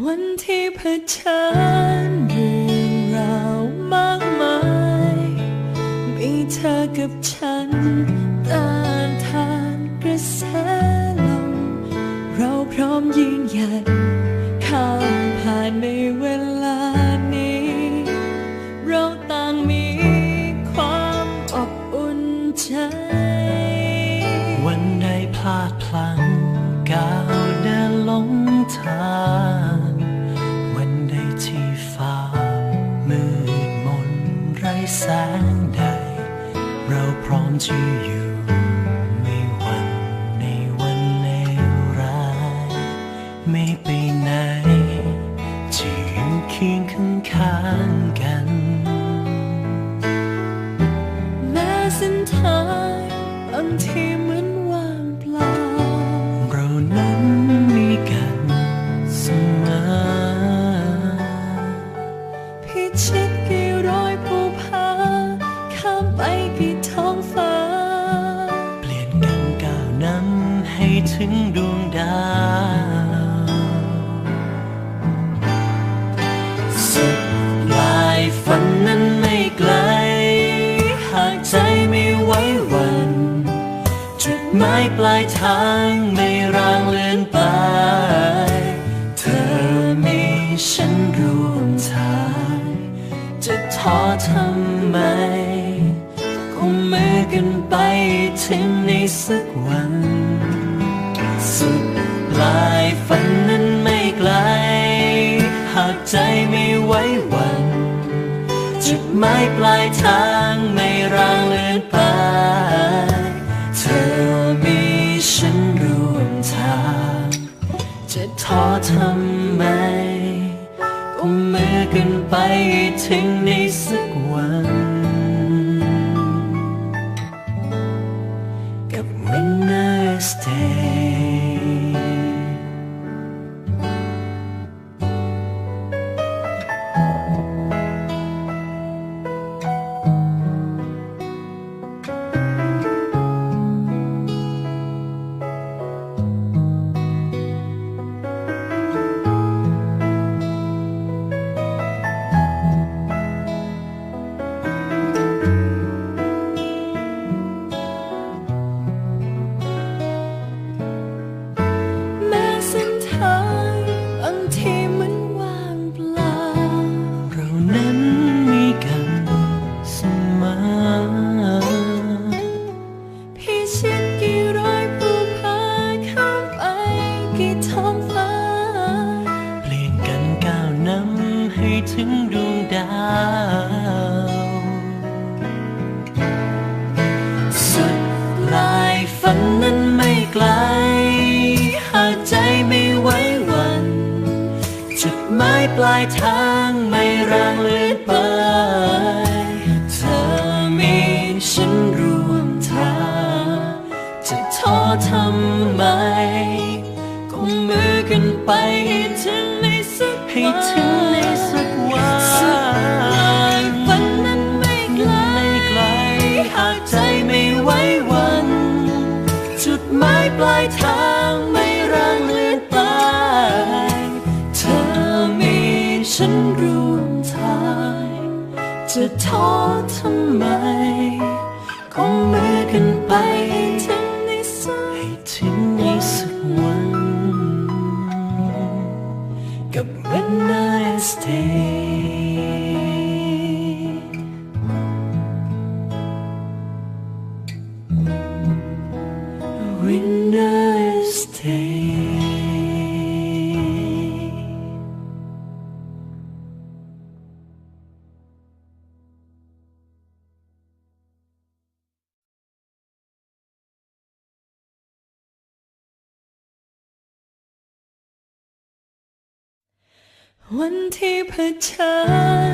วันที่เผชิญเรื่องราวมากมาย มีเธอกับฉันต้านทานกระแสลมเราพร้อมยืนหยัดข้ามผ่านในเวลานี้ เราต่างมีความอบอุ่นใจ วันใดพลาดพลั้งก้าว แสงใด เราพร้อมที่อยู่ไม่หวันในวันเลวร้าย ไม่ไปไหนจะอยู่เคียงข้างข้างกัน แม้เส้นทางบางทีเหมือนว่างเปล่า เรานั้นมีกันเสมอพิชิต ถึงดวงดาวสุดปลายฝันนั้นไม่ไกล หากใจไม่ไว้วัน จุดหมายปลายทางไม่ร่างเลือนไป เธอมีฉันร่วมทาง จะท้อทำไมกุมมือกันไปถึงในสักวัน ใจไม่ไว้วันจุดหมายปลายทางไม่ร่างเลือนไป เธอมีฉันร่วมทาง จะท้อทำไมกุมมือกันไปถึงในสักวันกับ Wednesday ปลายทางไม่ร่างเลือนไปเธอมีฉันร่วมทางจะท้อทำไมกุมมือกันไปให้ถึงในสักให้ถึงในสักวันปลายฝันนั้นไม่ไกลไม่ไกลหากใจไม่ไว้วัน จุดหมายปลายทาง จะท้อทำไมคงมือกันไป วันที่เผชิญ